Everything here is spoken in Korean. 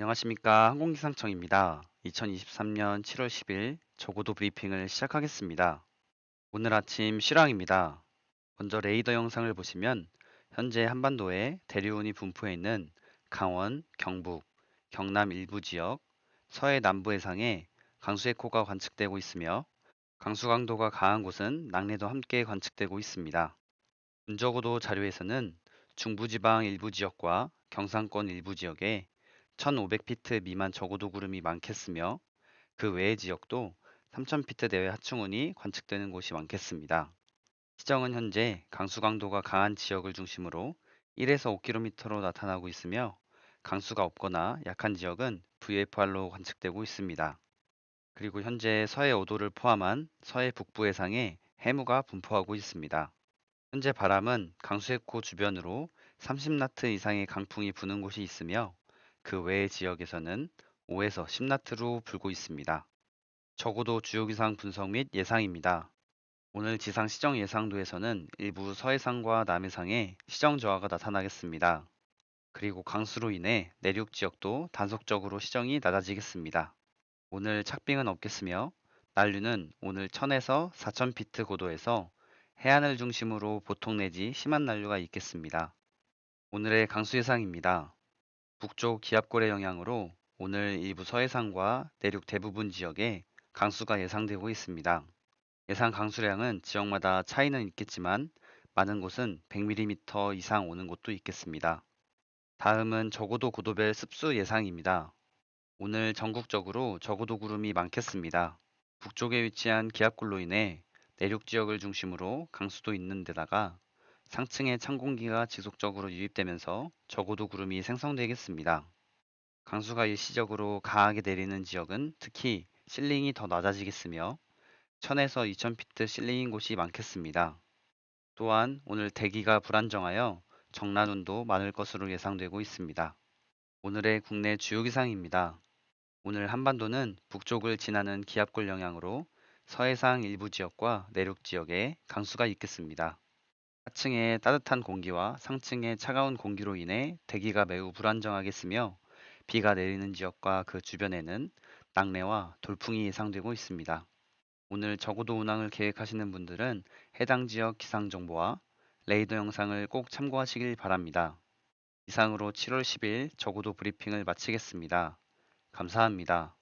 안녕하십니까 항공기상청입니다. 2023년 7월 10일 저고도 브리핑을 시작하겠습니다. 오늘 아침 실황입니다. 먼저 레이더 영상을 보시면 현재 한반도에 대류운이 분포해 있는 강원, 경북, 경남 일부 지역, 서해 남부 해상에 강수해코가 관측되고 있으며 강수 강도가 강한 곳은 낙뢰도 함께 관측되고 있습니다. 운저고도 자료에서는 중부지방 일부 지역과 경상권 일부 지역에 1500피트 미만 저고도 구름이 많겠으며 그 외의 지역도 3000피트 내외 하층운이 관측되는 곳이 많겠습니다. 시정은 현재 강수 강도가 강한 지역을 중심으로 1에서 5km로 나타나고 있으며 강수가 없거나 약한 지역은 VFR로 관측되고 있습니다. 그리고 현재 서해 5도를 포함한 서해 북부 해상에 해무가 분포하고 있습니다. 현재 바람은 강수해코 주변으로 30나트 이상의 강풍이 부는 곳이 있으며 그 외의 지역에서는 5에서 10나트로 불고 있습니다. 적어도 주요 기상 분석 및 예상입니다. 오늘 지상 시정 예상도에서는 일부 서해상과 남해상에 시정 저하가 나타나겠습니다. 그리고 강수로 인해 내륙 지역도 단속적으로 시정이 낮아지겠습니다. 오늘 착빙은 없겠으며 난류는 오늘 1000에서 4000피트 고도에서 해안을 중심으로 보통 내지 심한 난류가 있겠습니다. 오늘의 강수 예상입니다. 북쪽 기압골의 영향으로 오늘 일부 서해상과 내륙 대부분 지역에 강수가 예상되고 있습니다. 예상 강수량은 지역마다 차이는 있겠지만 많은 곳은 100mm 이상 오는 곳도 있겠습니다. 다음은 적어도 고도별 습수 예상입니다. 오늘 전국적으로 적어도 구름이 많겠습니다. 북쪽에 위치한 기압골로 인해 내륙 지역을 중심으로 강수도 있는 데다가 상층에 찬 공기가 지속적으로 유입되면서 적어도 구름이 생성되겠습니다. 강수가 일시적으로 강하게 내리는 지역은 특히 실링이 더 낮아지겠으며 1000에서 2000피트 실링인 곳이 많겠습니다. 또한 오늘 대기가 불안정하여 정란운도 많을 것으로 예상되고 있습니다. 오늘의 국내 주요 기상입니다. 오늘 한반도는 북쪽을 지나는 기압골 영향으로 서해상 일부 지역과 내륙 지역에 강수가 있겠습니다. 하층의 따뜻한 공기와 상층의 차가운 공기로 인해 대기가 매우 불안정하겠으며 비가 내리는 지역과 그 주변에는 낙뢰와 돌풍이 예상되고 있습니다. 오늘 저고도 운항을 계획하시는 분들은 해당 지역 기상 정보와 레이더 영상을 꼭 참고하시길 바랍니다. 이상으로 7월 10일 저고도 브리핑을 마치겠습니다. 감사합니다.